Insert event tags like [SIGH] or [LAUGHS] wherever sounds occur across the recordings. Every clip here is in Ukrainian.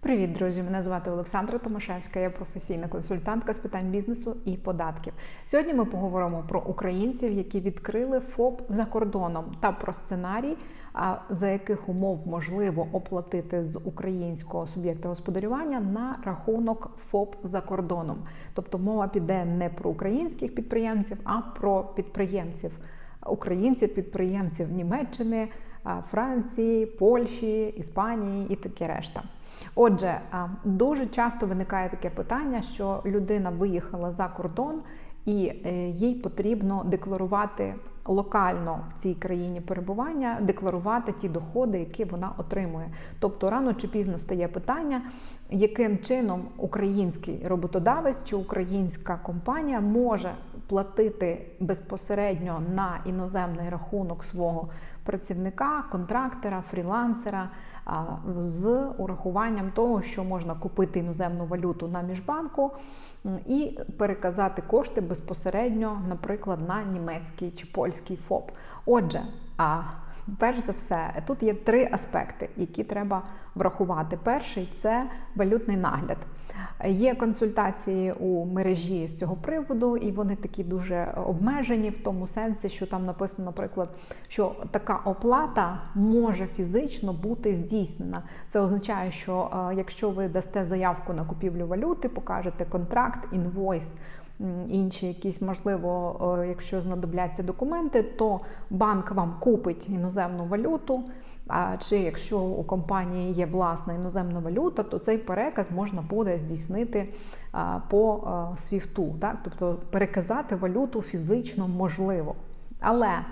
Привіт, друзі! Мене звати Олександра Томашевська, я професійна консультантка з питань бізнесу і податків. Сьогодні ми поговоримо про українців, які відкрили ФОП за кордоном, та про сценарій, за яких умов можливо оплатити з українського суб'єкта господарювання на рахунок ФОП за кордоном. Тобто мова піде не про українських підприємців, а про підприємців українців, підприємців Німеччини, Франції, Польщі, Іспанії і таке решта. Отже, дуже часто виникає таке питання, що людина виїхала за кордон і е, їй потрібно декларувати локально в цій країні перебування, декларувати ті доходи, які вона отримує. Тобто рано чи пізно стає питання, яким чином український роботодавець чи українська компанія може платити безпосередньо на іноземний рахунок свого працівника, контрактора, фрілансера з урахуванням того, що можна купити іноземну валюту на міжбанку і переказати кошти безпосередньо, наприклад, на німецький чи польський ФОП. Отже, а перш за все, тут є три аспекти, які треба врахувати. Перший це валютний нагляд. Є консультації у мережі з цього приводу, і вони такі дуже обмежені в тому сенсі, що там написано, наприклад, що така оплата може фізично бути здійснена. Це означає, що е, якщо ви дасте заявку на купівлю валюти, покажете контракт, інвойс. Інші якісь, можливо, е, якщо знадобляться документи, то банк вам купить іноземну валюту. Чи якщо у компанії є власна іноземна валюта, то цей переказ можна буде здійснити по свіфту, так? тобто переказати валюту фізично можливо. Але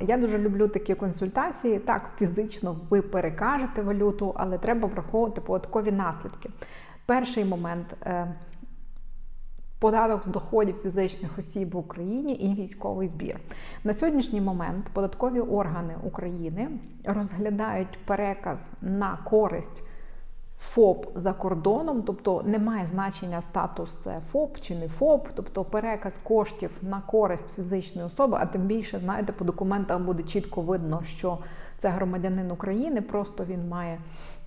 я дуже люблю такі консультації. Так, фізично ви перекажете валюту, але треба враховувати податкові наслідки. Перший момент е, податок з доходів фізичних осіб в Україні і військовий збір. На сьогоднішній момент податкові органи України розглядають переказ на користь. ФОП за кордоном, тобто немає значення статус це ФОП чи не ФОП, тобто переказ коштів на користь фізичної особи, а тим більше, знаєте, по документах буде чітко видно, що це громадянин України, просто він має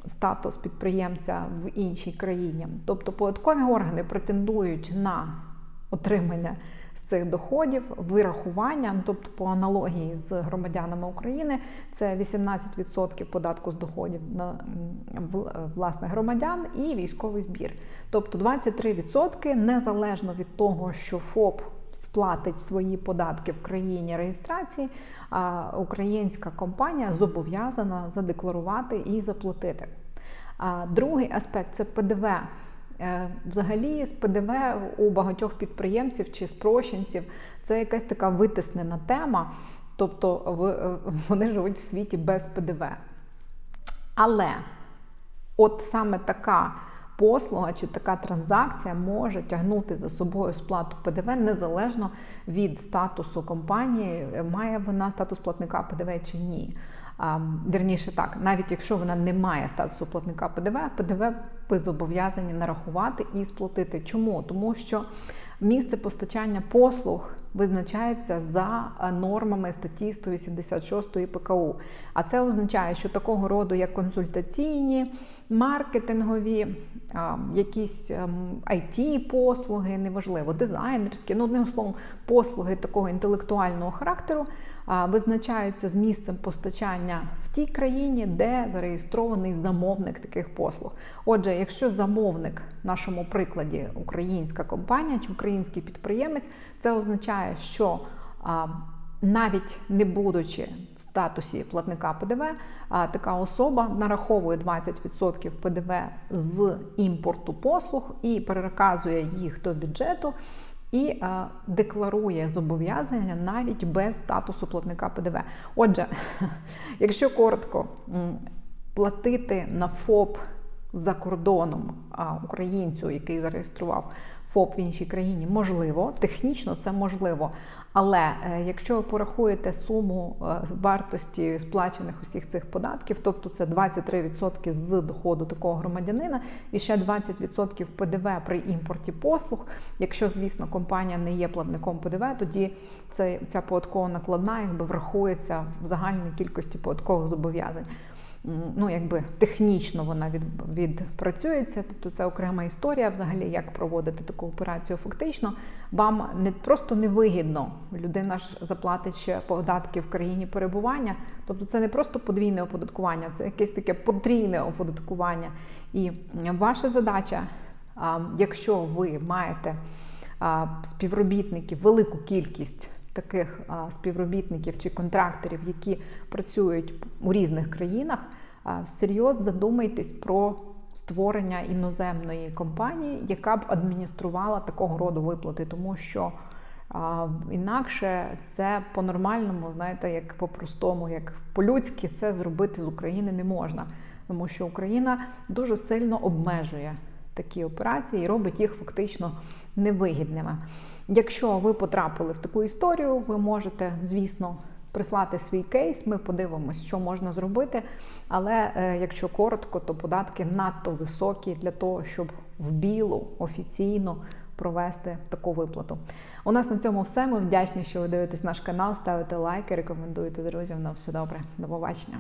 статус підприємця в іншій країні. Тобто податкові органи претендують на отримання з цих доходів, вирахування, ну, тобто по аналогії з громадянами України, це 18% податку з доходів на власне громадян і військовий збір. Тобто 23% незалежно від того, що ФОП сплатить свої податки в країні реєстрації, українська компанія зобов'язана задекларувати і заплатити. Другий аспект це ПДВ. Е, взагалі, з ПДВ у багатьох підприємців чи спрощенців це якась така витиснена тема, тобто е, вони живуть в світі без ПДВ. Але от саме така послуга чи така транзакція може тягнути за собою сплату ПДВ незалежно від статусу компанії, має вона статус платника ПДВ чи ні. Вірніше так, навіть якщо вона не має статусу платника ПДВ, ПДВ ви зобов'язані нарахувати і сплатити. Чому? Тому що місце постачання послуг визначається за нормами статті 186 ПКУ. А це означає, що такого роду, як консультаційні, маркетингові, якісь it ем, послуги неважливо, дизайнерські, ну одним словом, послуги такого інтелектуального характеру визначаються з місцем постачання в тій країні, де зареєстрований замовник таких послуг. Отже, якщо замовник в нашому прикладі українська компанія чи український підприємець, це означає, що навіть не будучи в статусі платника ПДВ, така особа нараховує 20% ПДВ з імпорту послуг і переказує їх до бюджету і е, декларує зобов'язання навіть без статусу платника ПДВ. Отже, [LAUGHS] якщо коротко, платити на ФОП за кордоном українцю, який зареєстрував ФОП в іншій країні, можливо, технічно це можливо. Але е, якщо ви порахуєте суму е, вартості сплачених усіх цих податків, тобто це 23% з доходу такого громадянина, і ще 20% ПДВ при імпорті послуг. Якщо, звісно, компанія не є платником ПДВ, тоді ця податкова накладна якби врахується в загальній кількості податкових зобов'язань. Ну, якби технічно вона від, відпрацюється. Тобто це окрема історія, взагалі, як проводити таку операцію. Фактично, вам не просто невигідно, людина ж заплатить ще податки в країні перебування. Тобто, це не просто подвійне оподаткування, це якесь таке потрійне оподаткування. І ваша задача, якщо ви маєте співробітників, велику кількість таких співробітників чи контракторів, які працюють у різних країнах, всерйоз задумайтесь про створення іноземної компанії, яка б адмініструвала такого роду виплати, тому що інакше це по-нормальному, знаєте, як по-простому, як по-людськи, це зробити з України не можна, тому що Україна дуже сильно обмежує такі операції і робить їх фактично невигідними. Якщо ви потрапили в таку історію, ви можете, звісно, прислати свій кейс. Ми подивимося, що можна зробити. Але е, якщо коротко, то податки надто високі для того, щоб в білу офіційно провести таку виплату. У нас на цьому все. Ми вдячні, що ви дивитесь наш канал, ставите лайки, рекомендуєте друзям. На все добре. До побачення.